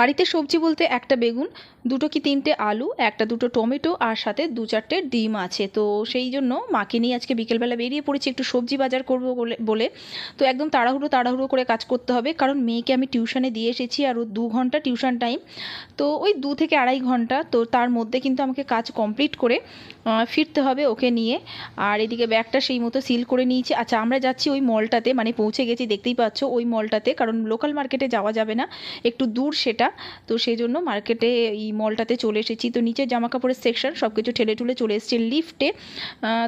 বাড়িতে সবজি বলতে একটা বেগুন, দুটো কি তিনটে আলু, একটা দুটো টমেটো আর সাথে দু চারটে ডিম আছে। তো সেই জন্য মাকে নিয়ে আজকে বিকেলবেলা বেরিয়ে পড়েছি একটু সবজি বাজার করব বলে তো একদম তাড়াহুড়ো তাড়াহুড়ো করে কাজ করতে হবে, কারণ মেয়েকে আমি টিউশনে দিয়ে এসেছি আর দু ঘণ্টা টিউশন টাইম। তো ওই দু থেকে আড়াই ঘণ্টা, তো তার মধ্যে কিন্তু আমাকে কাজ কমপ্লিট করে ফিরতে হবে ওকে নিয়ে। আর এদিকে ব্যাগটা সেই মতো সিল করে নিয়েছি। আচ্ছা আমরা যাচ্ছি ওই মলটাতে মানে পৌঁছে গেছি, দেখতেই পাচ্ছ, ওই মলটাতে, কারণ লোকাল মার্কেটে যাওয়া যাবে না, একটু দূর সেটা। তো সেই জন্য মার্কেটে এই মলটাতে চলে এসেছি। তো নিচে জামা কাপড়ের সেকশন সব কিছু ঠেলে টুলে চলে এসেছি লিফটে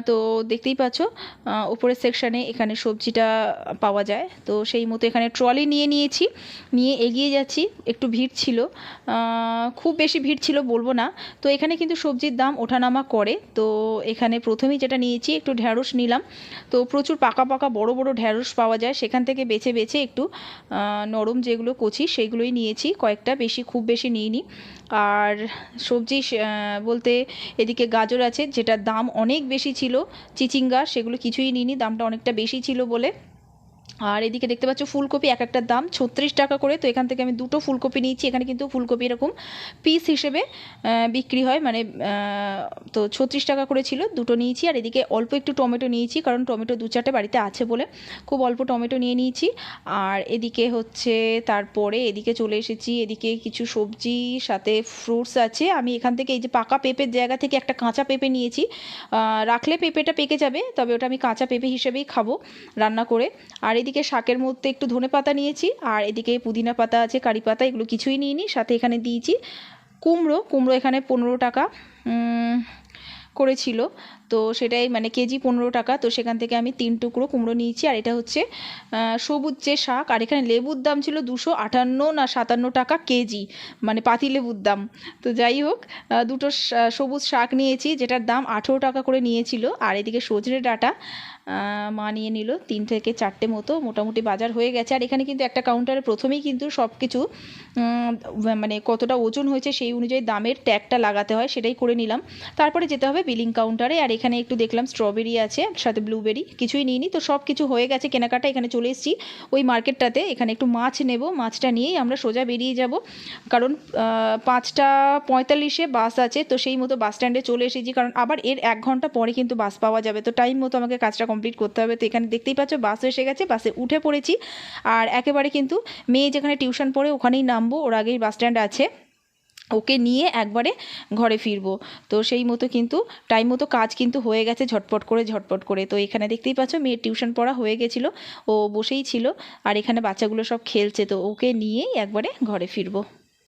তো দেখতেই পাচ্ছ ওপরের সেকশানে এখানে সবজিটা পাওয়া যায়। তো সেই মতো এখানে ট্রলি নিয়ে নিয়েছি, নিয়ে এগিয়ে যাচ্ছি। একটু ভিড় ছিল। খুব বেশি ভিড় ছিল বলব না। তো এখানে কিন্তু সবজির দাম ওঠানামা করে। তো এখানে প্রথমেই যেটা নিয়েছি, একটু ঢ্যাঁড়স নিলাম। তো প্রচুর পাকা পাকা বড় বড় ঢ্যাঁড়স পাওয়া যায়। সেখান থেকে বেছে বেছে একটু নরম যেগুলো কচি, সেগুলোই নিয়েছি। কয়েকটা বেশি, খুব বেশি নিইনি। আর সবজি বলতে এদিকে গাজর আছে, যেটার দাম অনেক বেশি ছিল, চিচিঙ্গা, সেগুলো কিছুই নিইনি, দামটা অনেকটা বেশি ছিল বলে। আর এদিকে দেখতে পাচ্ছ ফুলকপি এক একটার দাম, ছত্রিশ টাকা করে। তো এখান থেকে আমি দুটো ফুলকপি নিয়েছি। এখানে কিন্তু ফুলকপি এরকম পিস হিসেবে বিক্রি হয়। মানে তো ছত্রিশ টাকা করে ছিল, দুটো নিয়েছি। আর এদিকে অল্প একটু টমেটো নিয়েছি, কারণ টমেটো দু চারটে বাড়িতে আছে বলে খুব অল্প টমেটো নিয়ে নিয়েছি। আর এদিকে হচ্ছে তারপরে এদিকে চলে এসেছি। এদিকে কিছু সবজি, সাথে ফ্রুটস আছে। আমি এখান থেকে এই যে পাকা পেঁপের জায়গা থেকে একটা কাঁচা পেঁপে নিয়েছি। রাখলে পেঁপেটা পেকে যাবে, তবে ওটা আমি কাঁচা পেঁপে হিসেবেই খাব রান্না করে। আর এদিকে শাকের মধ্যে একটু ধনে পাতা নিয়েছি, আর এদিকে পুদিনা পাতা আছে, কারি পাতা, এগুলো কিছুই নিইনি। সাথে এখানে দিয়েছি কুমড়ো কুমড়ো এখানে পনেরো টাকা করেছিল। তো সেটাই মানে কেজি পনেরো টাকা, তো সেখান থেকে আমি তিন টুকরো কুমড়ো নিয়েছি, আর এটা হচ্ছে সবুজ যে শাক, আর এখানে লেবুর দাম ছিল দুশো আটান্ন না সাতান্ন টাকা কেজি মানে পাতি লেবুর দাম। তো যাই হোক দুটো সবুজ শাক নিয়েছি, যেটার দাম আঠেরো টাকা করে নিয়েছিল, আর এদিকে সজনে ডাঁটা মা নিয়ে নিল। তিন থেকে চারটে মতো মোটামুটি বাজার হয়ে গেছে। আর এখানে কিন্তু একটা কাউন্টারে প্রথমেই কিন্তু সব কিছু মানে কতটা ওজন হয়েছে সেই অনুযায়ী দামের ট্যাগটা লাগাতে হয়, সেটাই করে নিলাম। তারপরে যেতে হবে বিলিং কাউন্টারে আর এখানে একটু দেখলাম স্ট্রবেরি আছে সাথে ব্লুবেরি কিছুই নিইনি। তো সব কিছু হয়ে গেছে কেনাকাটা। এখানে চলে এসেছি ওই মার্কেটটাতে এখানে একটু মাছ নেব। মাছটা নিয়েই আমরা সোজা বেরিয়ে যাব। কারণ পাঁচটা পঁয়তাল্লিশে বাস আছে। তো সেই মতো বাস স্ট্যান্ডে চলে এসেছি। কারণ আবার এর এক ঘণ্টা পরে কিন্তু বাস পাওয়া যাবে। তো টাইম মতো আমাকে কাজটা কমপ্লিট করতে হবে। তো এখানে দেখতেই পাচ্ছ বাস এসে গেছে বাসে উঠে পড়েছি। আর একেবারে কিন্তু মেয়ে যেখানে টিউশন পড়ে, ওখানেই নামবো, ওর আগেই বাস স্ট্যান্ড আছে। ওকে নিয়ে একবারে ঘরে ফিরবো। তো সেই মতো কিন্তু টাইম মতো কাজ কিন্তু হয়ে গেছে, ঝটপট করে ঝটপট করে। তো এখানে দেখতেই পাচ্ছ, মেয়ের টিউশন পড়া হয়ে গেছিল, ও বসেই ছিল। আর এখানে বাচ্চাগুলো সব খেলছে, তো ওকে নিয়েই একবারে ঘরে ফিরবো।